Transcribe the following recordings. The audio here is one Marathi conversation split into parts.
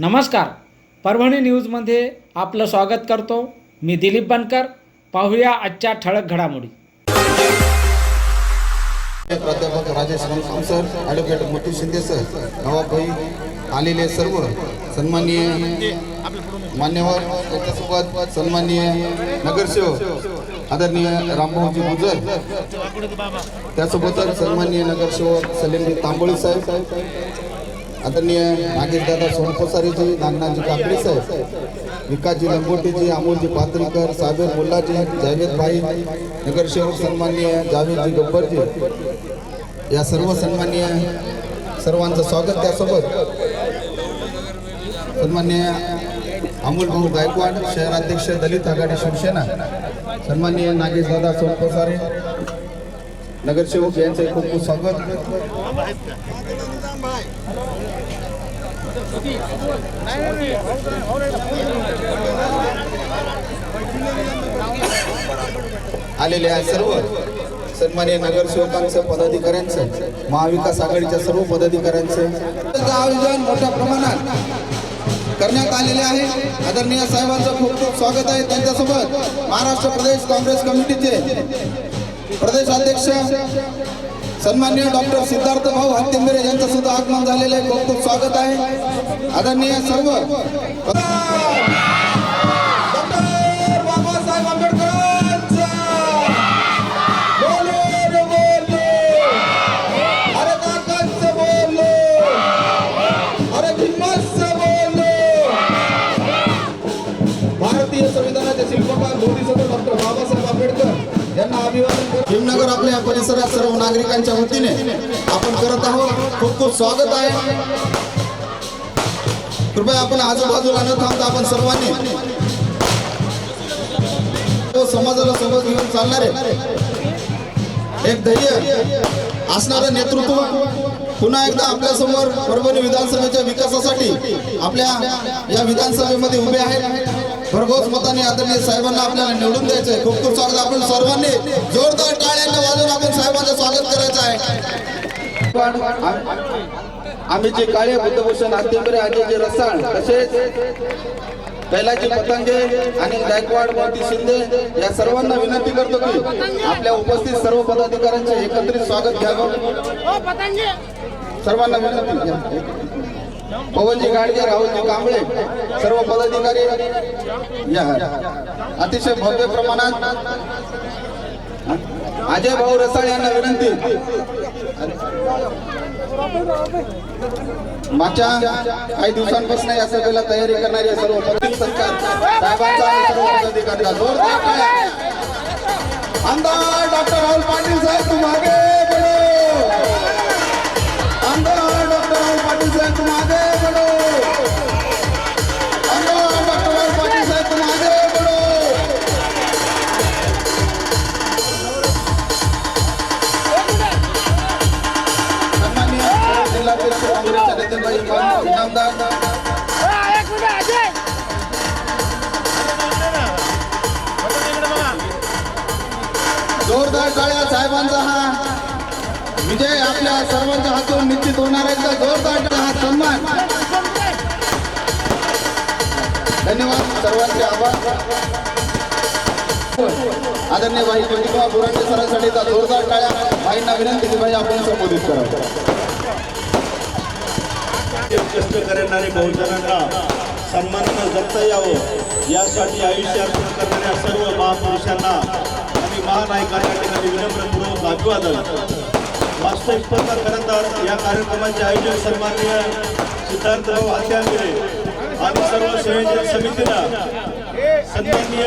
नमस्कार. परभणी न्यूजमध्ये आपलं स्वागत करतो. मी दिलीप बनकर. पाहूया आजच्या ठळक घडामोडी. प्राध्यापक राजेश सर ॲडव्होकेट मोती शिंदे सर नवाबभाई आलेले सर्व सन्माननीय मान्यवर त्याच्यासोबत सन्माननीय नगरसेवक आदरणीय रामभाऊजी गुजर त्यासोबतच सन्माननीय नगरसेवक सलीमजी तांबोळी साहेब आदरणीय नागेशदादा सोनकोसारीजी नागनाथजी काकडे साहेब विकासजी लंगोटेजी अमोलजी पात्रीकर साबेर मुल्लाजी जावेद भाई नगरसेवक सन्माननीय जावेदजी गब्बरजी. या सर्व सन्माननीय सर्वांचं स्वागत त्यासोबत. सन्माननीय अमोल भाऊ गायकवाड शहराध्यक्ष दलित आघाडी शिवसेना. सन्माननीय नागेशदादा सोनकोसारे नगरसेवक यांचे खूप खूप स्वागत. आलेले आहे सर्व. सन्मान्य नगरसेवकांचं पदाधिकाऱ्यांचं महाविकास आघाडीच्या सर्व पदाधिकाऱ्यांचं. त्याचं आयोजन मोठ्या प्रमाणात करण्यात आलेले आहे. आदरणीय साहेबांचं खूप खूप स्वागत आहे त्यांच्यासोबत. महाराष्ट्र प्रदेश काँग्रेस कमिटीचे प्रदेश अध्यक्ष सन्मान्य डॉक्टर सिद्धार्थ भाऊ हत्तेंबरे यांचं सुद्धा आगमन झालेलं आहे. खूप खूप स्वागत आहे. आदरणीय सर्व तर आपल्या परिसरात सर्व नागरिकांच्या वतीने आपण करत आहोत. खूप खूप स्वागत आहे. कृपया आपण आजूबाजूला न थांबता आपण सर्वांनी तो समाजाला सोबत घेऊन चालणारे एक धैर्य असणारं नेतृत्व पुन्हा एकदा आपल्यासमोर परभणी विधानसभेच्या विकासासाठी आपल्या या विधानसभेमध्ये उभे आहेत. भरघोस मताने आदरणीय साहेबांना आपल्याला निवडून द्यायचं आहे खूप खूप स्वागत आपण सर्वांनी. जोरदार टाळ्यांना वाजवून आपण साहेबांचं स्वागत करायचं आहे. पण आम्ही जे काळे बुद्धभूषण हत्तींबरे अजय रसाळ तसेच कैलाजी पतंगे आणि गायकवाड मोती शिंदे या सर्वांना विनंती करतो की आपल्या उपस्थित सर्व पदाधिकाऱ्यांचे एकत्रित स्वागत घ्यावं. सर्वांना विनंती घ्या. पवनजी गाडगे राहुलजी कांबळे सर्व पदाधिकारी अतिशय भव्य प्रमाणात अजय भाऊ रसाळ यांना विनंती. मागच्या काही दिवसांपासून या सभेला तयारी करणारे सर्व पत्रिक सरकार साहेबांचा सर्व पदाधिकाऱ्यांचा जोरदार टाळ्या. आमदार डॉक्टर राहुल पाटील साहेब तू मागे. जोरदार टाळ्या साहेबांचा हा. विजय आपल्या सर्वांच्या हातून निश्चित होणार आहे. जोरदार सन्मान धन्यवाद सर्वांचे आभार. आदरणीय भाई ज्योतिबा बुरांडे सरांसाठी जोरदार टाळ्या. भाईंना विनंती की भाई आपण संबोधित करावं कष्ट करणारे बहुजनांना सन्मानानं जगता यावं. यासाठी आयुष्य अर्पण करणाऱ्या सर्व महापुरुषांना आणि महानायकांना ठिकाणी विनम्रपूर्वक अभिवादन. वास्तविक स्पर्धा खरं तर या कार्यक्रमाचे आयोजन सन्माननीय सिद्धार्थभाऊ हत्यागिरे आणि सर्व संयोजन समितीनं सन्माननीय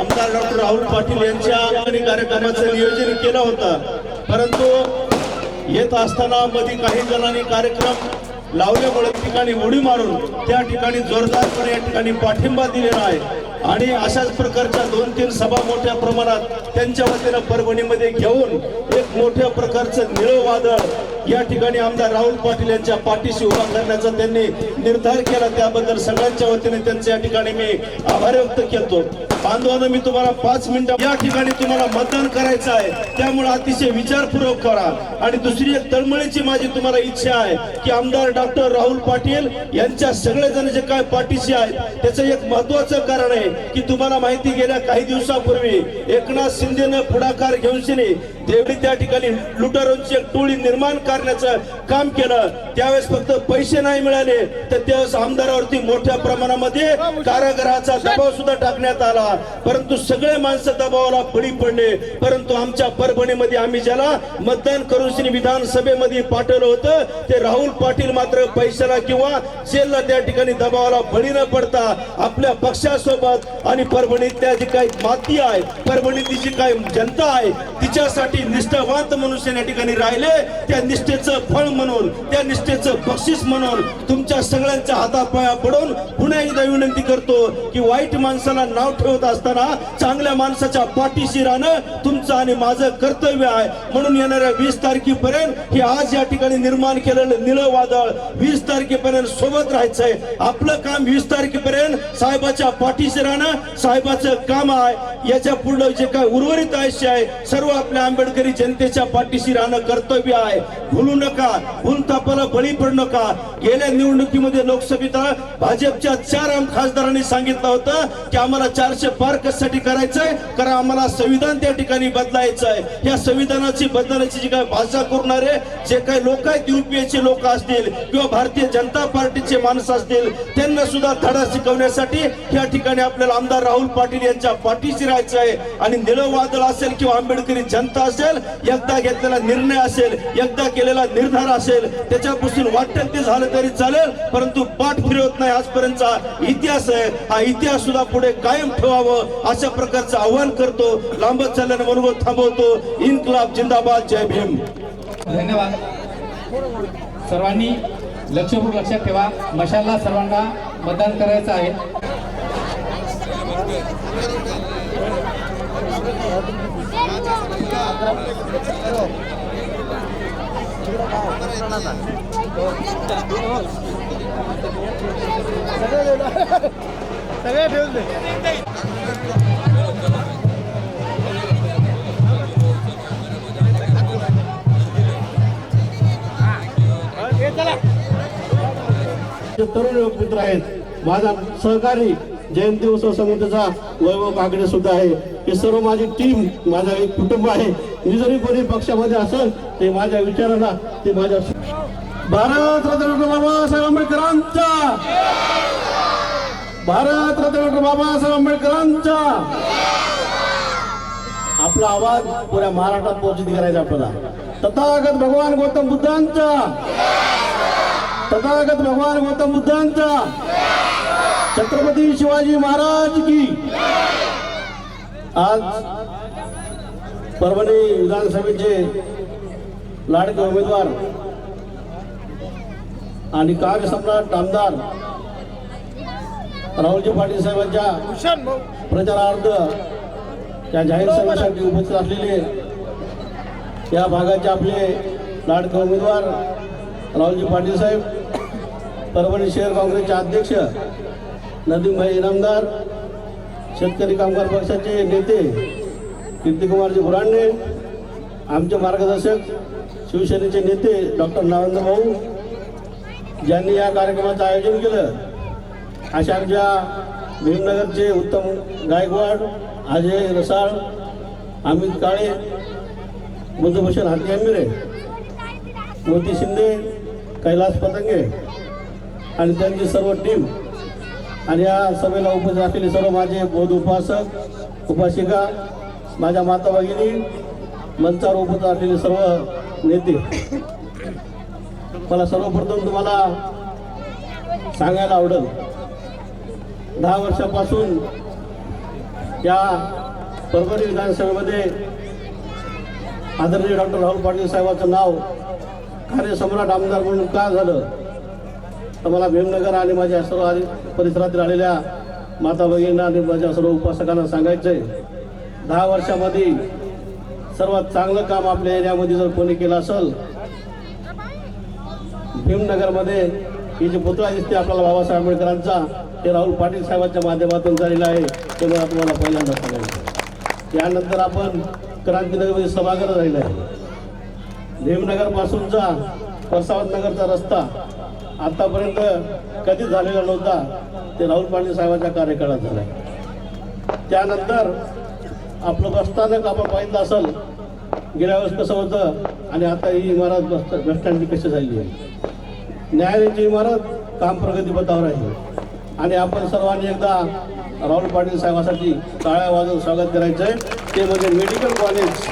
आमदार डॉक्टर राहुल पाटील यांच्या आणि कार्यक्रमाचं नियोजन केलं होतं. परंतु येत असताना मध्ये काही जणांनी कार्यक्रम लावल्यामुळे ठिकाणी उडी मारून त्या ठिकाणी जोरदारपणे या ठिकाणी पाठिंबा दिलेला आहे. आणि अशाच प्रकारच्या दोन तीन सभा मोठ्या प्रमाणात त्यांच्या वतीनं परभणीमध्ये घेऊन एक मोठ्या प्रकारचं निळं वादळ या ठिकाणी आमदार राहुल पाटील यांच्या पाठीशी उभा करण्याचा त्यांनी निर्धार केला. त्याबद्दल सगळ्यांच्या वतीने त्यांचे या ठिकाणी मी आभार व्यक्त करतो. बांधवानं मी तुम्हाला पाच मिनिटं या ठिकाणी तुम्हाला मतदान करायचं आहे. त्यामुळे अतिशय विचारपूर्वक करा. आणि दुसरी एक तळमळीची माझी तुम्हाला इच्छा आहे की आमदार डॉक्टर राहुल पाटील यांच्या सगळेजण जे काय पाठीशी आहेत त्याचं एक महत्वाचं कारण आहे की तुम्हाला माहिती गेल्या काही दिवसापूर्वी एकनाथ शिंदेनं पुढाकार घेऊन शिने तेवढी त्या ठिकाणी लुटारांची एक टोळी निर्माण करण्याचं काम केलं त्यावेळेस फक्त पैसे नाही मिळाले तर त्यावेळेस आमदारावरती मोठ्या प्रमाणामध्ये कारागृहाचा दबाव सुद्धा टाकण्यात आला. परंतु सगळे माणसं दबावाला बळी पडले. परंतु आमच्या परभणीमध्ये आम्ही ज्याला मतदान करून श्री विधानसभेमध्ये पाठवलं होतं ते राहुल पाटील मात्र पैशाला किंवा जेलला त्या ठिकाणी दबावाला बळी न पडता आपल्या पक्षासोबत आणि परभणीतल्या जी काही माती आहे परभणीतली जी काही जनता आहे तिच्यासाठी निष्ठावंत मनुष्य या ठिकाणी राहिले. त्या निष्ठेचं फळ म्हणून त्या निष्ठेचं बक्षीस म्हणून तुमच्या सगळ्यांच्या हातापाया पडून पुन्हा एकदा विनंती करतो की वाईट माणसाला नाव ठेवत असताना चांगल्या माणसाच्या पाठीशी राहणं तुमचं आणि माझं कर्तव्य आहे. म्हणून येणाऱ्या वीस तारखेपर्यंत हे आज या ठिकाणी निर्माण केलेलं निळं वादळ वीस तारखेपर्यंत सोबत राहायचंय. आपलं काम वीस तारखेपर्यंत साहेबाच्या पाठीशी राहणं साहेबाचं काम आहे. याच्या पुढलं जे काय उर्वरित आयुष्य आहे सर्व आपल्या गडकरी जनतेच्या पाठीशी राहणं कर्तव्य आहे. भुलू नका भूलतापाला बळी पडू नका. गेल्या निवडणुकीमध्ये लोकसभेत भाजपच्या चार आम खासदारांनी सांगितलं होतं की आम्हाला चारशे पार कशासाठी करायचंय? कारण आम्हाला संविधान त्या ठिकाणी बदलायचं आहे या संविधानाची बदलण्याची जी काय भाषा करणारे जे काही लोक आहेत युपीएचे लोक असतील किंवा भारतीय जनता पार्टीचे माणसं असतील त्यांना सुद्धा धडा शिकवण्यासाठी या ठिकाणी आपल्याला आमदार राहुल पाटील यांच्या पाठीशी राहायचं आहे आणि निळं वादळ असेल किंवा आंबेडकरी जनता असेल एकदा घेतलेला निर्णय असेल एकदा केलेला निर्धार असेल त्याच्यापासून वाटेल ते झालं तरी चालेल परंतु पाठ फिरवत नाही आजपर्यंतचा इतिहास आहे. हा इतिहास सुद्धा पुढे कायम ठेवावं अशा प्रकारचं आव्हान करतो. लांबत चालल्याने मनोगत थांबवतो. इन्कलाब जिंदाबाद. जय भीम. धन्यवाद. सर्वांनी लक्षपूर्वक लक्षात ठेवा. मशाला सर्वांना मतदान करायचं आहे. जे तरुण मित्र आहेत माझा सहकारी जयंती उत्सव समितीचा वैभव काकडे सुद्धा आहे. हे सर्व माझी टीम माझा एक कुटुंब आहे. मी जरी कोणी पक्षामध्ये असेल ते माझ्या विचाराला ते माझ्या भारत रत्न डॉक्टर बाबासाहेब आंबेडकरांचा भारत रत्न डॉक्टर बाबासाहेब आंबेडकरांचा आपला आवाज पुऱ्या महाराष्ट्रात पोहोचित करायचा आपल्याला. तथागत भगवान गौतम बुद्धांचा तथागत भगवान गौतम बुद्धांचा छत्रपती शिवाजी महाराज की. आज परभणी विधानसभेचे लाडके उमेदवार आणि कार्यसम्राट आमदार राहुलजी पाटील साहेबांच्या प्रचारार्थ त्या जाहीर सभेसाठी उपस्थित असलेले या भागाचे आपले लाडके उमेदवार राहुलजी पाटील साहेब परभणी शहर काँग्रेसचे अध्यक्ष नदीमभाई इनामदार शेतकरी कामगार पक्षाचे नेते कीर्तिकुमारजी बुरांडे आमचे मार्गदर्शक शिवसेनेचे नेते डॉक्टर नरेंद्र भाऊ ज्यांनी या कार्यक्रमाचं आयोजन केलं. अशा आमच्या भीमनगरचे उत्तम गायकवाड अजय रसाळ अमित काळे बुद्धभूषण हाती आंबिरे मोती शिंदे कैलास पतंगे आणि त्यांची सर्व टीम आणि या सभेला उपस्थित असलेले सर्व माझे बौद्ध उपासक उपासिका माझ्या माता भगिनी मंचावर उपस्थित असलेले सर्व नेते मला सर्वप्रथम तुम्हाला सांगायला आवडेल दहा वर्षापासून या परभणी विधानसभेमध्ये आदरणीय डॉक्टर राहुल पाटील साहेबांचं नाव कार्यसम्राट आमदार म्हणून का झालं? तर मला भीमनगर आणि माझ्या सर्व परिसरातील आलेल्या माता भगिनींना आणि माझ्या सर्व उपासकांना सांगायचं आहे दहा वर्षामध्ये सर्वात चांगलं काम आपल्या एरियामध्ये जर कोणी केलं असेल भीमनगरमध्ये ही जी पुतळा दिसते आपल्याला बाबासाहेब आंबेडकरांचा ते राहुल पाटील साहेबांच्या माध्यमातून झालेलं आहे ते मला तुम्हाला पहिल्यांदा सांगायचं त्यानंतर आपण क्रांतीनगरमध्ये सभागृह राहिलं आहे. भीमनगरपासूनचा प्रसावत नगरचा रस्ता आतापर्यंत कधीच झालेला नव्हता ते राहुल पाटील साहेबांच्या कार्यकाळात झाला. त्यानंतर आपलं बसस्थानक आपण पाहिलं असेल गेल्या वेळेस कसं होतं आणि आता ही इमारत बस बस स्टँडची कशी झाली आहे. न्यायालयाची इमारत काम प्रगतीपथावर आहे. आणि आपण सर्वांनी एकदा राहुल पाटील साहेबांसाठी टाळ्या वाजवून स्वागत करायचं आहे ते म्हणजे मेडिकल कॉलेज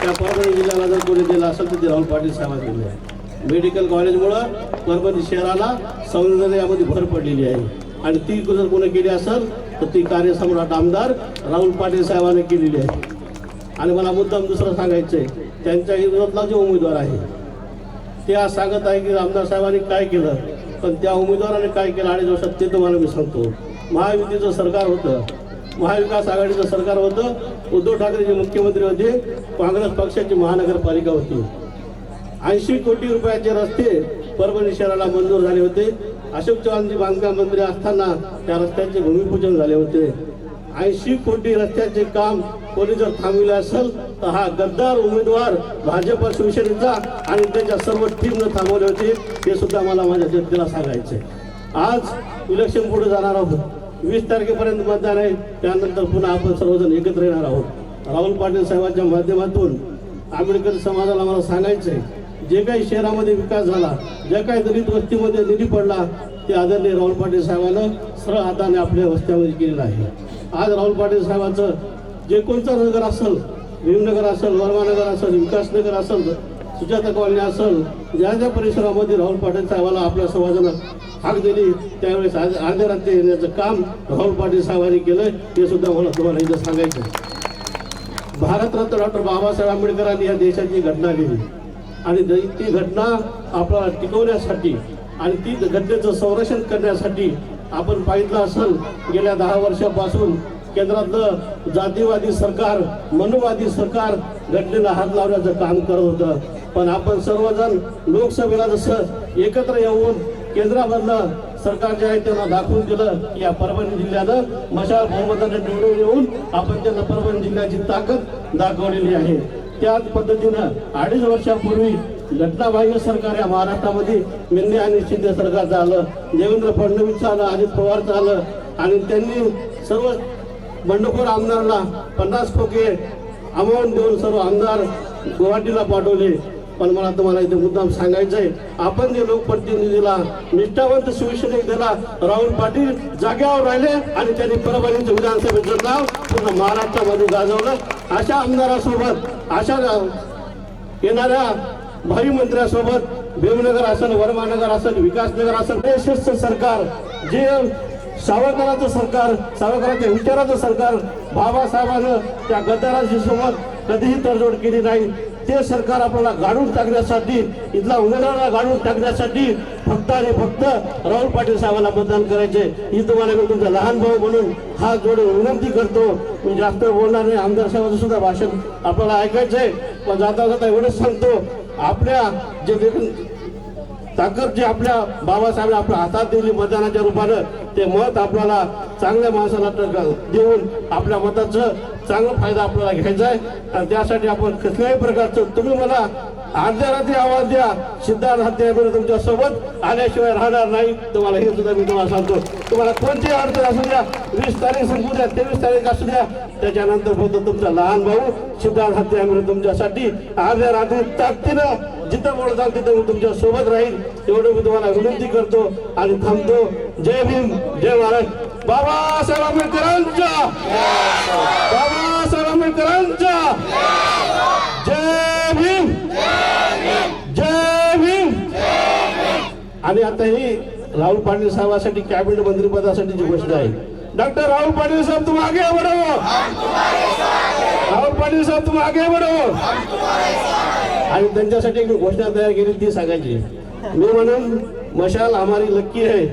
त्या परभणी जिल्ह्याला जर कोणी दिलं असेल तर ते राहुल पाटील साहेबांनी दिले आहे. मेडिकल कॉलेजमुळं परभणी शहराला सौंदर्यामध्ये भर पडलेली आहे. आणि ती जर कोणी केली असेल तर ती कार्यसम्राट आमदार राहुल पाटील साहेबांनी केलेली आहे. आणि मला मुद्दाम दुसरं सांगायचं आहे त्यांच्या विरोधातला जो उमेदवार आहे ते आज सांगत आहे की आमदार साहेबांनी काय केलं पण त्या उमेदवाराने काय केलं अडीच वर्षात ते तुम्हाला मी सांगतो. महायुतीचं सरकार होतं महाविकास आघाडीचं सरकार होतं उद्धव ठाकरे जे मुख्यमंत्री होते काँग्रेस पक्षाची महानगरपालिका होती. ऐंशी कोटी रुपयाचे रस्ते परभणी शहराला मंजूर झाले होते. अशोक चव्हाणजी बांधकाम मंत्री असताना त्या रस्त्याचे भूमिपूजन झाले होते. ऐंशी कोटी रस्त्याचे काम कोणी जर थांबविले असेल तर हा गद्दार उमेदवार भाजप शिवसेनेचा आणि त्याच्या सर्व टीमनं थांबवले होते. हे सुद्धा मला माझ्या जनतेला सांगायचे आज इलेक्शन पुढे जाणार आहोत. वीस तारखेपर्यंत मतदान आहे. त्यानंतर पुन्हा आपण सर्वजण एकत्र येणार आहोत. राहुल पाटील साहेबांच्या माध्यमातून आंबेडकर समाजाला मला सांगायचं आहे जे काही शहरामध्ये विकास झाला ज्या काही दलित वस्तीमध्ये निधी पडला ते आदरणीय राहुल पाटील साहेबांना सरळ हाताने आपल्या वस्त्यामध्ये केलेलं आहे. आज राहुल पाटील साहेबांचं जे कोणतं नगर असेल भीमनगर असेल वर्मानगर असेल विकासनगर असेल सुजाता कॉलनी असेल ज्या ज्या परिसरामध्ये राहुल पाटील साहेबाला आपल्या समाजानं हाक दिली त्यावेळेस आज अर्ध्या रात्री येण्याचं काम राहुल पाटील साहेबांनी केलं हे सुद्धा मला तुम्हाला इथं सांगायचं भारतरत्न डॉक्टर बाबासाहेब आंबेडकरांनी या देशाची घटना लिहिली आणि ती घटना आपल्याला टिकवण्यासाठी आणि ती घटनेचं संरक्षण करण्यासाठी आपण पाहिलं असेल गेल्या दहा वर्षापासून केंद्रातलं जातीवादी सरकार मनुवादी सरकार घटनेला हात लावण्याचं काम करत होतं. पण आपण सर्वजण लोकसभेला जसं एकत्र येऊन केंद्रामधलं सरकार जे आहे त्यांना दाखवून दिलं की या परभणी जिल्ह्यानं मशाल बहुमताने निवडून येऊन आपण त्यांना परभणी जिल्ह्याची ताकद दाखवलेली आहे. त्याच पद्धतीनं अडीच वर्षापूर्वी घटनाबाह्य सरकार या महाराष्ट्रामध्ये मेंदे आणि शिंदे सरकारचं आलं देवेंद्र फडणवीसचं आलं अजित पवारचं आलं आणि त्यांनी सर्व बंडखोर आमदारांना पन्नास खोके अमाऊंट देऊन सर्व आमदार गुवाहाटीला पाठवले. पण मला तुम्हाला इथे मुद्दाम सांगायचं आहे. आपण जे लोकप्रतिनिधीला निष्ठावंत शिवसेनेक दिला राहुल पाटील जाग्यावर राहिले आणि त्यांनी परभणीचं विधानसभेचं नाव पूर्ण महाराष्ट्रामध्ये गाजवलं. अशा आमदारासोबत अशा येणाऱ्या भावी मंत्र्यासोबत भीमनगर असेल वर्मानगर असेल विकासनगर असेल देशस्थ सरकार जे सावरकरांचं सरकार सावरकरांच्या विचाराचं सरकार बाबासाहेबांनं त्या गद्दाराशी सोबत कधीही तडजोड केली नाही. ते सरकार आपल्याला गाडून टाकण्यासाठी इथला उमेदवाराला गाडून टाकण्यासाठी फक्त आणि फक्त राहुल पाटील साहेबांना मतदान करायचे. ही तुम्हाला मी तुमचा लहान भाऊ म्हणून हा जोडून विनंती करतो. मी जास्त बोलणार नाही. आमदार साहेबांचं सुद्धा भाषण आपल्याला ऐकायचं आहे पण जाता जाता एवढंच सांगतो. आपल्या जे देखील ताकद जे आपल्या बाबासाहेब आपल्या हातात दिली मतदानाच्या रूपानं ते मत आपल्याला चांगल्या माणसाला देऊन आपल्या मताचं चांगला फायदा आपल्याला घ्यायचा आहे. आणि त्यासाठी आपण कसल्याही प्रकारचं तुम्ही मला अर्ध्या रात्री आवाज द्या. सिद्धार्थ हत्यामध्ये तुमच्यासोबत आल्याशिवाय राहणार नाही. तुम्हाला हे सुद्धा मी तुम्हाला सांगतो. तुम्हाला कोणती अडचण असू द्या वीस तारीख संपू द्या तेवीस तारीख असू द्या. त्याच्यानंतर फक्त तुमचा लहान भाऊ सिद्धार्थ हत्यामध्ये तुमच्यासाठी अर्ध्या रात्री ताकदीनं जिथं बोलताल तिथं मी तुमच्यासोबत राहील. एवढं मी तुम्हाला विनंती करतो आणि थांबतो. जय भीम जय महाराज. बाबासाहेब आंबेडकरांच्या बाबासाहेब आंबेडकरांच्या जय भीम जय भीम आणि आता ही राहुल पाटील साहेबांसाठी कॅबिनेट मंत्रिपदासाठीची गोष्ट आहे. डॉक्टर राहुल पाटील साहेब तुम आगे बढ़ो राहुल पाटील साहेब तुम आगे बढ़ो आणि त्यांच्यासाठी एक घोषणा तयार केली ती सांगायची. मी म्हणून मशाल हमारी लक्की है.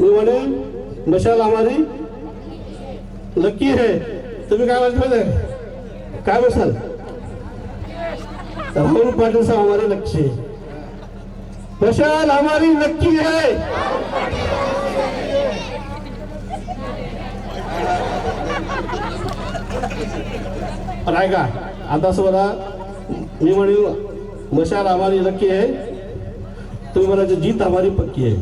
मी म्हणून मशाल हमारी लक्की है. तुम्ही काय म्हणत काय बसाल राहुल पाटील साहेब हमारी लक्की आहे मशाल हमारी नक्की है। आता बघा मी म्हणू मशाल हमारी नक्की आहे तुम्ही म्हणायचं जीत हमारी पक्की आहे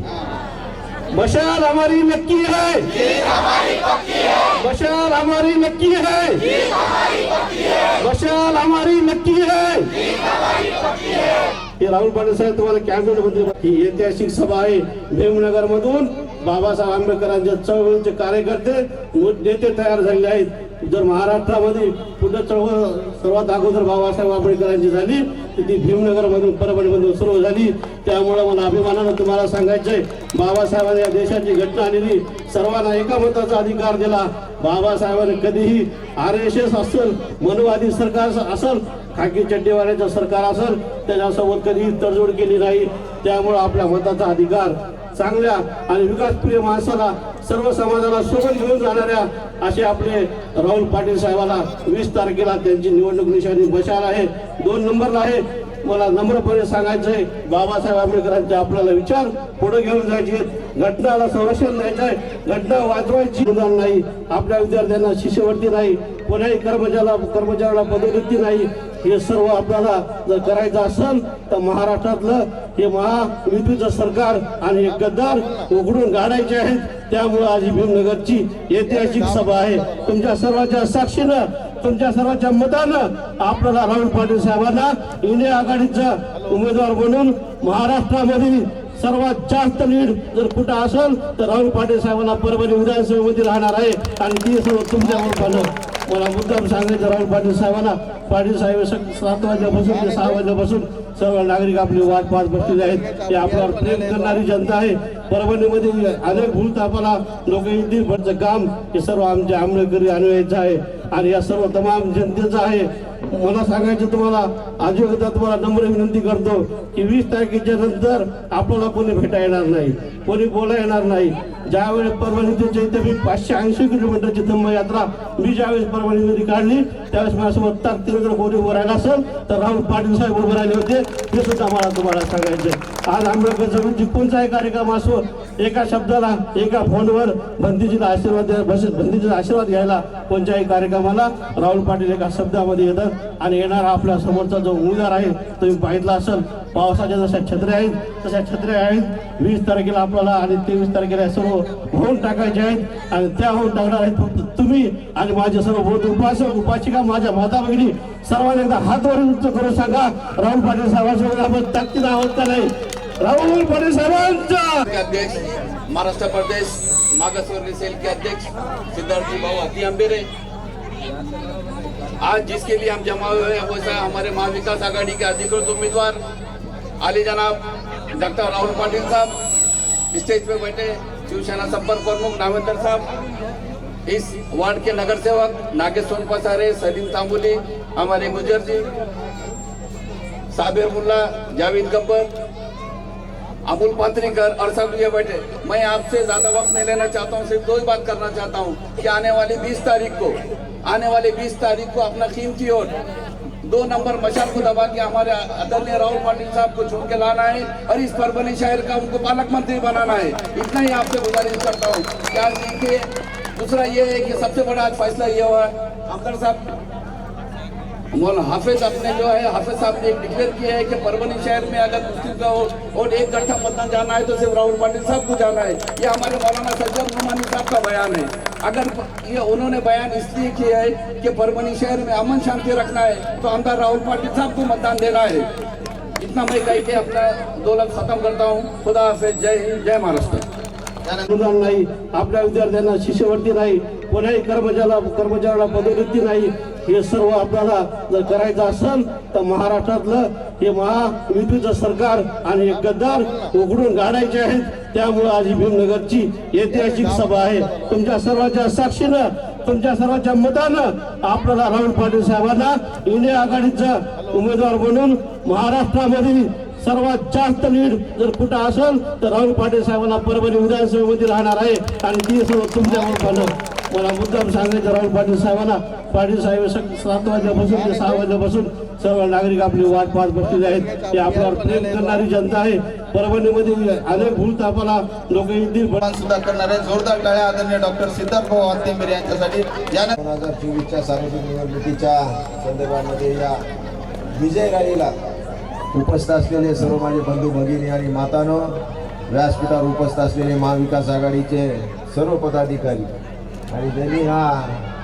मशाल हमारी नक्की है। मशाल हमारी नक्की है। मशाल हमारी नक्की है। हे राहुल पाटील साहेब तुम्हाला कॅबिनेट मंत्री ही ऐतिहासिक सभा आहे. भीमनगर मधून बाबासाहेब आंबेडकरांच्या चळवळीचे कार्यकर्ते नेते तयार झालेले आहेत. जर महाराष्ट्रामध्ये पुढे चळवळ सर्वात अगोदर बाबासाहेब आंबेडकरांची झाली तर ती भीमनगर मधून परभणीमधून सुरू झाली. त्यामुळे मला अभिमानानं तुम्हाला सांगायचंय बाबासाहेबांनी या देशाची घटना आणली. सर्वांना एकामताचा अधिकार दिला. बाबासाहेबांनी कधीही आर एस एस असेल मनवादी सरकार असेल खाकी चड्डीवाल्याचं सरकार असेल त्याच्यासोबत कधीही तडजोड केली नाही त्यामुळं आपल्या मताचा अधिकार चांगल्या आणि विकासप्रिय माणसाला सर्व समाजाला सोबत घेऊन जाणाऱ्या असे आपले राहुल पाटील साहेबाला वीस तारखेला त्यांची निवडणूक निशाणी बशाल आहे. दोन नंबरला आहे. मला नम्रपणे सांगायचंय बाबासाहेब आंबेडकरांचे आपल्याला विचार पुढे घेऊन जायचे. घटनाला संरक्षण द्यायचं आहे घटना वाचवायची अनुदान नाही आपल्या विद्यार्थ्यांना शिष्यवृत्ती नाही कोणाही कर्मचाऱ्याला कर्मचाऱ्याला पदोन्नती नाही. हे सर्व आपल्याला जर करायचं असेल तर महाराष्ट्रातलं हे महायुतीचं सरकार आणि हे गद्दार उघडून काढायचे आहेत. त्यामुळे आज भीमनगरची ऐतिहासिक सभा आहे. तुमच्या सर्वांच्या साक्षीनं तुमच्या सर्वांच्या मतानं आपल्याला राहुल पाटील साहेबांना इंडिया आघाडीचा उमेदवार म्हणून महाराष्ट्रामध्ये सर्वात जास्त लीड जर कुठं असेल तर राहुल पाटील साहेबांना परभणी विधानसभेमध्ये राहणार आहे. आणि ती सर्व तुमच्यावर पाहिलं मला मुद्दाम सांगायचं राहुल पाटील साहेबांना. पाटील साहेब सात वाजल्यापासून ते सहा वाजल्यापासून सर्व नागरिक आपली वाट पाहत बसलेले आहेत. ते आपल्यावर प्रेम करणारी जनता आहे. परभणीमध्ये अनेक भूलतापाला लोक येतील काम हे सर्व आमच्या आंबेडकरी अनुयायीचं आहे. आणि या सर्व तमाम जनतेचं आहे. मला सांगायचं तुम्हाला आजी एकदा तुम्हाला नम्र विनंती करतो की वीस तारखेच्या नंतर आपल्याला कोणी भेटा येणार नाही कोणी बोला येणार नाही. ज्यावेळेस परभणीच्या इथे मी पाचशे ऐंशी किलोमीटरची धम्मयात्रा मी ज्यावेळेस परभणीमध्ये काढली त्यावेळेस माझ्यासोबत ताकदीनगर कोणी उभं राहिला असेल तर राहुल पाटील साहेब उभे राहिले होते. हे सुद्धा मला तुम्हाला सांगायचं आज आंबेडकर जमीनची म्हणजे कोणताही कार्यक्रम असो एका शब्दाला एका फोनवर बंदीजीला आशीर्वाद द्या- बस- बंदीजीचा आशीर्वाद घ्यायला कोणत्याही कार्यक्रमाला राहुल पाटील एका शब्दामध्ये येतात. आणि येणारा आपल्या समोरचा जो उमेदवार आहे तुम्ही पाहितला असेल पावसाच्या जशा छत्र्या आहेत तशा छत्र्या आहेत. वीस तारखेला आपल्याला आणि तेवीस तारखेला सर्व होऊन टाकायचे आहेत. आणि त्या होऊन टाकणार आहेत फक्त तुम्ही आणि माझे सर्व बोध उपासक उपासिका माझ्या माता भगिनी. सर्वांना एकदा हात वर उंच करून सांगा. राहुल पाटील साहेबांसोबत आपण ताकदीत आहोत का नाही? राहुल पाटील साहेबांचा! अध्यक्ष महाराष्ट्र प्रदेश मागासवर्गीय सेल के अध्यक्ष सिद्धार्थी भाऊ अति अंबेरे आज जिसके लिए हम जमा हुए हैं वो हमारे महाविकास आघाड़ी के अधिकृत उम्मीदवार. आली जनाब, डॉक्टर राहुल पाटिल साहब, स्टेज पे बैठे शिवसेना संपर्क प्रमुख नावेंद्र साहब, इस वार्ड के नगर सेवक नागेश सोन पसारे, सलीम तांबुली हमारे गुजर जी साबिर मुल्ला, जावेद गब्बर अमूल पात्रिकर और सब ये बैठे। मैं आपसे ज़्यादा वक्त नहीं लेना चाहता हूँ, सिर्फ़ दो ही बात करना चाहता हूँ कि आने वाली 20 तारीख को, आने वाली 20 तारीख को अपना कीमती और दो नंबर मशाल को दबा के हमारे आदरणीय राहुल पाटिल साहब को चुन के लाना है और इस परभनी शहर का उनको पालक मंत्री बनाना है। इतना ही आपसे गुजारिश करता हूँ। क्या देखिए दूसरा ये है कि सबसे बड़ा आज फैसला ये हुआ है साहब मौल हाफिज अपने जो है, हाफिज साहब ने एक डिक्लेयर किया है कि परभनी शहर में अगर मुस्लिम का हो और एक गठा मतदान जाना है तो सिर्फ़ राहुल पाटिल साहब को जाना है। ये हमारे मौलाना सज्जद नुमानी साहब का बयान है। अगर ये उन्होंने बयान इसलिए किया है कि परवनी शहर में अमन शांति रखना है तो आमदार राहुल पाटिल साहब को मतदान देना है। इतना मैं कह के अपना दो लफ्ज खत्म करता हूँ। खुदा हाफिज, जय हिंद, जय महाराष्ट्र। अनुदान नाही आपल्या विद्यार्थ्यांना शिष्यवृत्ती नाही पदोन्नती नाही। हे सर्व आपल्याला जर करायचं असेल तर महाराष्ट्रातलं हे महायुतीचं सरकार आणि हे गद्दार उघडून काढायचे आहेत. त्यामुळे आज ही भीमनगरची ऐतिहासिक सभा आहे. तुमच्या सर्वांच्या साक्षीनं तुमच्या सर्वांच्या मतानं आपल्याला राहुल पाटील साहेबांना इंडिया आघाडीचा उमेदवार बनून महाराष्ट्रामध्ये सर्वात जास्त लीड जर कुठं असेल तर राहुल पाटील साहेबांना परभणी विधानसभेमध्ये राहणार आहे. आणि ती सर्व तुमच्यावर मला मुद्दाम सांगायचं राहुल पाटील साहेबांना पाटील साहेब सात वाजल्यापासून ते सहा वाजल्यापासून सर्व नागरिक आपली वाट पाहत बसलेले आहेत. ते आपल्यावर प्रेम करणारी जनता आहे. परभणीमध्ये अनेक भूलतापाला लोक येतील. सन्मान सुद्धा करणारे जोरदार टाळ्या आदरणीय डॉक्टर सिद्धार्थ भाऊ हत्तेंबर यांच्यासाठी दोन हजार चोवीसच्या सार्वत्रिक निवडणुकीच्या संदर्भामध्ये या विजय रॅलीला उपस्थित असलेले सर्व माझे बंधू भगिनी आणि मातानो व्यासपीठावर उपस्थित असलेले महाविकास आघाडीचे सर्व पदाधिकारी आणि ज्यांनी हा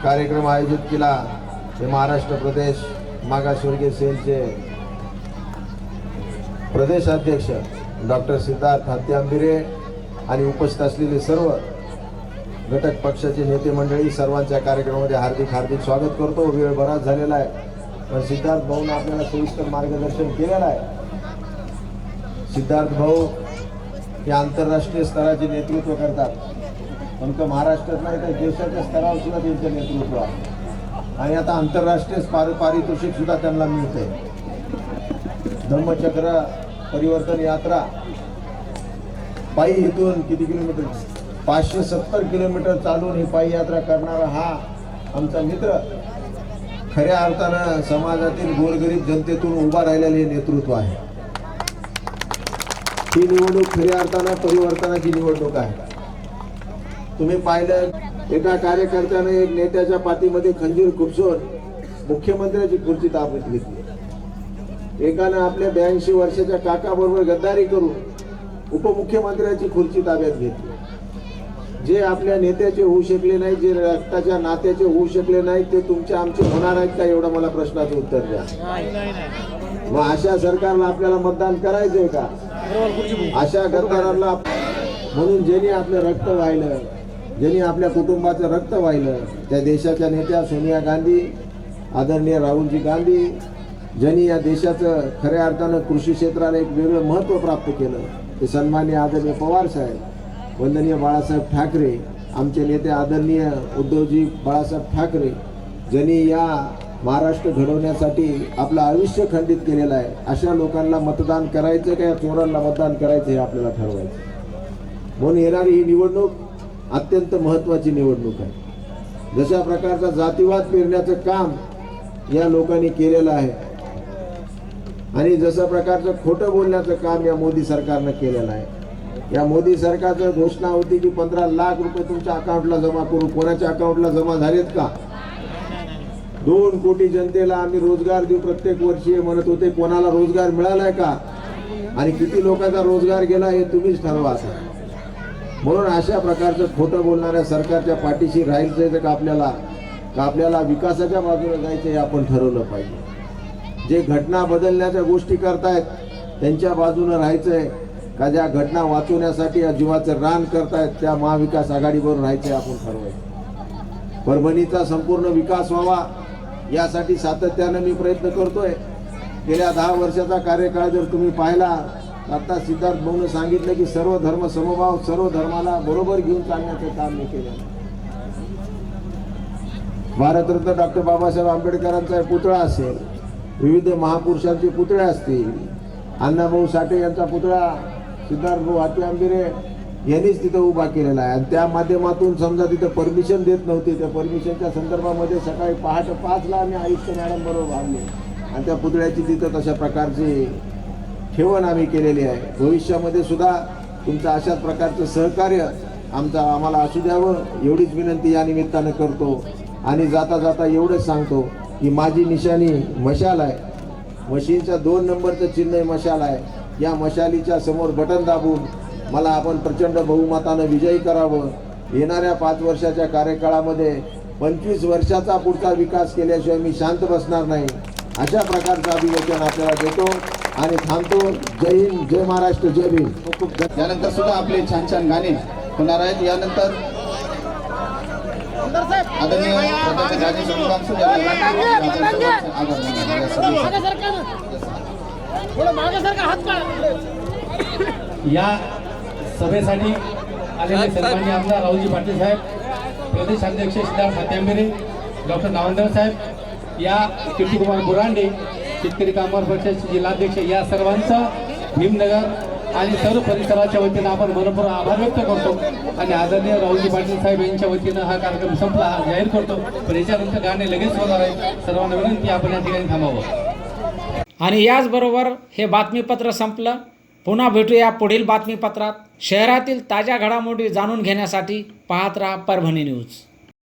कार्यक्रम आयोजित केला. हे महाराष्ट्र प्रदेश मागासवर्गीय सेलचे प्रदेशाध्यक्ष डॉक्टर सिद्धार्थ हत्ती आंबिरे आणि उपस्थित असलेले सर्व घटक पक्षाचे नेते मंडळी सर्वांच्या कार्यक्रमामध्ये हार्दिक हार्दिक स्वागत करतो. वेळ बराच झालेला आहे पण सिद्धार्थ भाऊनं आपल्याला सविस्तर मार्गदर्शन केलेलं आहे. सिद्धार्थ भाऊ हे आंतरराष्ट्रीय स्तराचे नेतृत्व करतात. फक्त महाराष्ट्रात नाही तर देशाच्या स्तरावर सुद्धा त्यांचं नेतृत्व आहे. आणि आता आंतरराष्ट्रीय पार पारितोषिक सुद्धा त्यांना मिळते धम्मचक्र परिवर्तन यात्रा पायी इथून किती किलोमीटर? पाचशे सत्तर किलोमीटर चालून ही पायी यात्रा करणारा हा आमचा मित्र खऱ्या अर्थानं समाजातील गोरगरीब जनतेतून उभा राहिलेले हे नेतृत्व आहे. ही निवडणूक खऱ्या अर्थानं परिवर्तनाची निवडणूक आहे. तुम्ही पाहिलं एका कार्यकर्त्याने एक नेत्याच्या पाठीमध्ये खंजीर खुपसून मुख्यमंत्र्याची खुर्ची ताब्यात घेतली. एकानं आपल्या ब्याऐंशी वर्षाच्या काकाबरोबर गद्दारी करून उपमुख्यमंत्र्याची खुर्ची ताब्यात घेतली. जे आपल्या नेत्याचे होऊ शकले नाही जे रक्ताच्या नात्याचे होऊ शकले नाही ते तुमचे आमचे होणार आहेत का एवढं मला प्रश्नाचं उत्तर द्या. मग अशा सरकारला आपल्याला मतदान करायचंय का? अशा गद्दारांना म्हणून ज्यांनी आपलं रक्त वाहिलं ज्यांनी आपल्या कुटुंबाचं रक्त वाहिलं त्या देशाच्या नेत्या सोनिया गांधी आदरणीय राहुलजी गांधी ज्यांनी या देशाचं खऱ्या अर्थानं कृषी क्षेत्राला एक वेगळं महत्त्व प्राप्त केलं ते सन्मान्य आदरणीय पवार साहेब वंदनीय बाळासाहेब ठाकरे आमचे नेते आदरणीय उद्धवजी बाळासाहेब ठाकरे ज्यांनी या महाराष्ट्र घडवण्यासाठी आपलं आयुष्य खंडित केलेलं आहे अशा लोकांना मतदान करायचं का या चोरांना मतदान करायचं हे आपल्याला ठरवायचं म्हणून येणारी ही निवडणूक अत्यंत महत्त्वाची निवडणूक आहे. जशा प्रकारचा जातीवाद पेरण्याचं काम या लोकांनी केलेलं आहे आणि जशा प्रकारचं खोटं बोलण्याचं काम या मोदी सरकारनं केलेलं आहे. या मोदी सरकारचं घोषणा होती की पंधरा लाख रुपये तुमच्या अकाउंटला जमा करू. कोणाच्या अकाउंटला जमा झालेत का? दोन कोटी जनतेला आम्ही रोजगार देऊ प्रत्येक वर्षी म्हणत होते. कोणाला रोजगार मिळालाय का? आणि किती लोकांचा रोजगार गेला हे तुम्हीच ठरवा असा. म्हणून अशा प्रकारचं खोटं बोलणाऱ्या सरकारच्या पाठीशी राहायचं का आपल्याला का आपल्याला विकासाच्या बाजूला जायचं हे आपण ठरवलं पाहिजे. जे घटना बदलण्याच्या गोष्टी करतायत त्यांच्या बाजूनं राहायचंय का ज्या घटना वाचवण्यासाठी या जीवाचं रान करतायत त्या महाविकास आघाडीवर राहायचंय आपण ठरवायचं परभणीचा संपूर्ण विकास व्हावा यासाठी सातत्यानं मी प्रयत्न करतोय. गेल्या दहा वर्षाचा कार्यकाळ जर तुम्ही पाहिला आता सिद्धार्थ भाऊनं सांगितलं की सर्व धर्म समभाव सर्व धर्माला बरोबर घेऊन चालण्याचं काम मी केलं. भारतरत्न डॉक्टर बाबासाहेब आंबेडकरांचा पुतळा असेल विविध महापुरुषांचे पुतळे असतील अण्णाभाऊ साठे यांचा पुतळा सिद्धार्थ भाऊ हाती आंबिरे यांनीच तिथं उभा केलेला आहे. आणि त्या माध्यमातून समजा तिथं परमिशन देत नव्हते त्या परमिशनच्या संदर्भामध्ये सकाळी पहाटे पाचला आम्ही आयुक्त मॅडम बरोबर भागले आणि त्या पुतळ्याची तिथं तशा प्रकारची ठेवण आम्ही केलेली आहे. भविष्यामध्ये सुद्धा तुमचं अशाच प्रकारचं सहकार्य आमचा आम्हाला असू द्यावं. एवढीच विनंती या निमित्तानं करतो. आणि जाता जाता एवढंच सांगतो की माझी निशाणी मशाल आहे. मशीनचा दोन नंबरचं चिन्ह मशाल आहे. या मशालीच्या समोर बटन दाबून मला आपण प्रचंड बहुमतानं विजयी करावं. येणाऱ्या पाच वर्षाच्या कार्यकाळामध्ये पंचवीस वर्षाचा पुढचा विकास केल्याशिवाय मी शांत बसणार नाही. अशा प्रकारचं अभिवचन आपल्याला देतो. आणि थांबतो जय हिंद जय महाराष्ट्र जय भीम खूप खूप धन्यवाद. यानंतर सुद्धा आपले छान छान गाणे होणार आहेत यानंतर. या सभेसाठी. या सभेसाठी आलेले सन्मान्य आमदार राहुलजी पाटील साहेब प्रदेश अध्यक्ष सिद्धार्थ हात्यांबेरे डॉक्टर नावंदर साहेब या कीर्तिकुमार बुरांडे शेतकरी कामगार पक्षाचे जिल्हाध्यक्ष या सर्वांचं भीमनगर आणि सर्व परिसराच्या वतीनं आपण बरोबर आभार व्यक्त करतो. आणि आदरणीय राहुलजी पाटील साहेब यांच्या वतीनं हा कार्यक्रम संपला हा जाहीर करतो. पण याच्यानंतर गाणे लगेच होणार आहे सर्वांना विनंती आपण या ठिकाणी थांबावं. आणि याचबरोबर हे बातमीपत्र संपलं. पुन्हा भेटूया पुढील बातमीपत्रात. शहरातील ताज्या घडामोडी जाणून घेण्यासाठी पाहत राहा परभणी न्यूज.